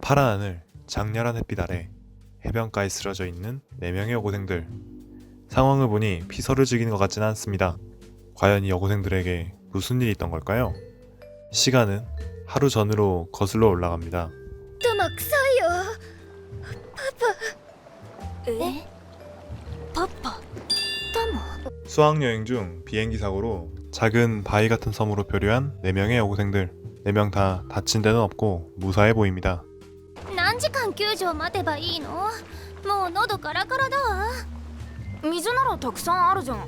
파란 하늘, 장렬한 햇빛 아래 해변가에 쓰러져 있는 4명의 여고생들. 상황을 보니 피서를 즐기는 것 같지는 않습니다. 과연 이 여고생들에게 무슨 일이 있던 걸까요? 시간은 하루 전으로 거슬러 올라갑니다. 도막서요. 파파. 에? 파파. 따모. 수학여행 중 비행기 사고로 작은 바위 같은 섬으로 표류한 4명의 여고생들. 4명 다 다친 데는 없고 무사해 보입니다. 何時間救助待てばいいのもう喉カラカラだわ水ならたくさんあるじゃん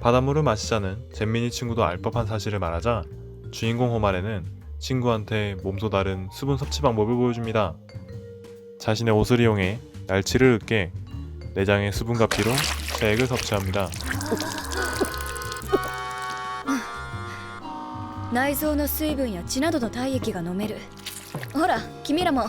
바닷물을 마시자는 잼민이 친구도 알 법한 사실을 말하자 주인공 호마레는 친구한테 몸소 다른 수분 섭취 방법을 보여줍니다. 자신의 옷을 이용해 날치를 으깨 내장의 수분과 피로 체액을 섭취합니다. 内臓の水分や血などの体液が飲めるほら君らも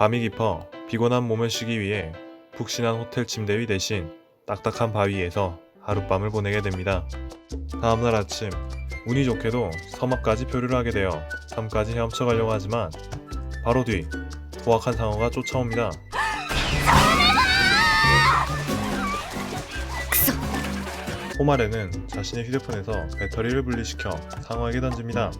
밤이 깊어 피곤한 몸을 쉬기 위해 푹신한 호텔 침대 위 대신 딱딱한 바위에서 하룻밤을 보내게 됩니다. 다음날 아침 운이 좋게도 섬앞까지 표류를 하게 되어 섬까지 헤엄쳐 가려고 하지만 바로 뒤 포악한 상어가 쫓아옵니다. 호마레는 자신의 휴대폰에서 배터리를 분리시켜 상어에게 던집니다.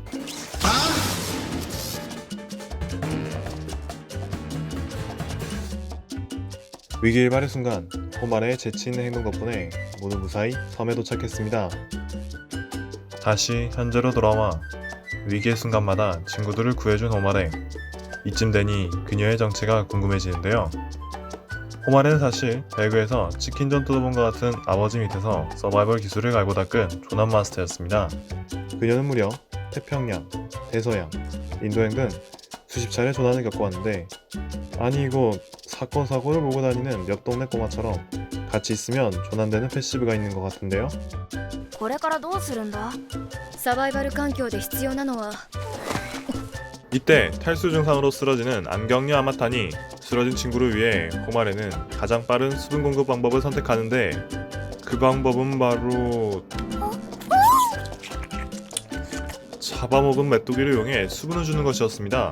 위기일발의 순간 호마레의 재치 있는 행동 덕분에 모두 무사히 섬에 도착했습니다. 다시 현재로 돌아와 위기의 순간마다 친구들을 구해준 호마레. 이쯤 되니 그녀의 정체가 궁금해지는데요. 호마레는 사실 배그에서 치킨전 뜯어본 것 같은 아버지 밑에서 서바이벌 기술을 갈고 닦은 조난 마스터였습니다. 그녀는 무려 태평양, 대서양, 인도양 등 수십 차례 조난을 겪어왔는데 아니 이거 사건 사고를 보고 다니는 옆 동네 꼬마처럼 같이 있으면 조난되는 패시브가 있는 것 같은데요. これからどうするんだサバイバル環境で必要なのは 이때 탈수 증상으로 쓰러지는 안경녀 아마탄이 쓰러진 친구를 위해 호마레는 가장 빠른 수분 공급 방법을 선택하는데 그 방법은 바로 잡아먹은 메뚜기를 이용해 수분을 주는 것이었습니다.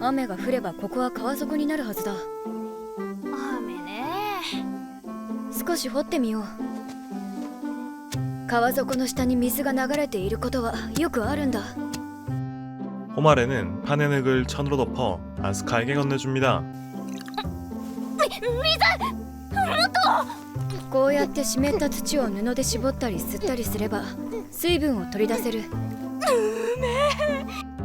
雨が降ればここは川底になるはずだ雨ね少し掘ってみよう川底の下に水が流れていることはよくあるんだ 호마레는 파낸 흙을 천으로 덮어 아스카에게 건네줍니다. こうやって湿った土を布で絞ったり吸ったりすれば水分を取り出せる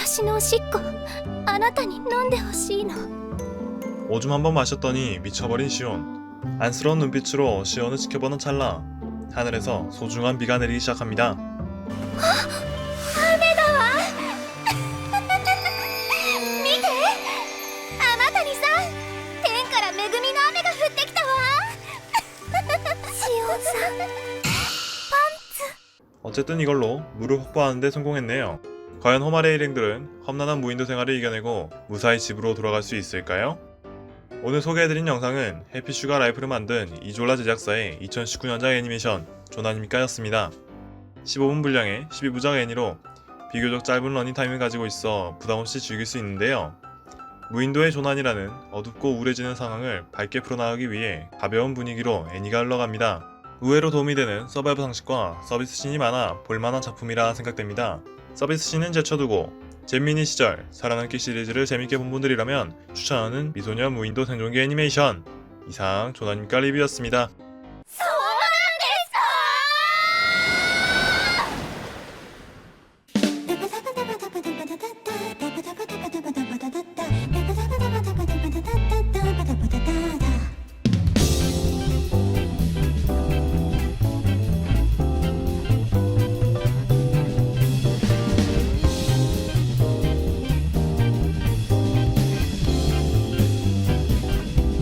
私のおしっこあなたに飲んでほしいの 오줌 한 번 마셨더니 미쳐버린 시온. 안쓰러운 눈빛으로 시온을 지켜보는 찰나 하늘에서 소중한 비가 내리기 시작합니다. 見てあなたにさ天から恵みの雨が降ってきたわしおんさん 어쨌든 이걸로 물을 확보하는데 성공했네요. 과연 호말의 일행들은 험난한 무인도 생활을 이겨내고 무사히 집으로 돌아갈 수 있을까요? 오늘 소개해드린 영상은 해피슈가 라이프를 만든 이졸라 제작사의 2019년작 애니메이션 조나님까였습니다. 15분 분량의 12부작 애니로 비교적 짧은 러닝타임을 가지고 있어 부담없이 즐길 수 있는데요. 무인도의 조난이라는 어둡고 우울해지는 상황을 밝게 풀어나가기 위해 가벼운 분위기로 애니가 흘러갑니다. 의외로 도움이 되는 서바이브 상식과 서비스 씬이 많아 볼만한 작품이라 생각됩니다. 서비스 씬은 제쳐두고 잼미니 시절 살아남기 시리즈를 재밌게 본 분들이라면 추천하는 미소년 무인도 생존기 애니메이션 이상 조나님과 리뷰였습니다.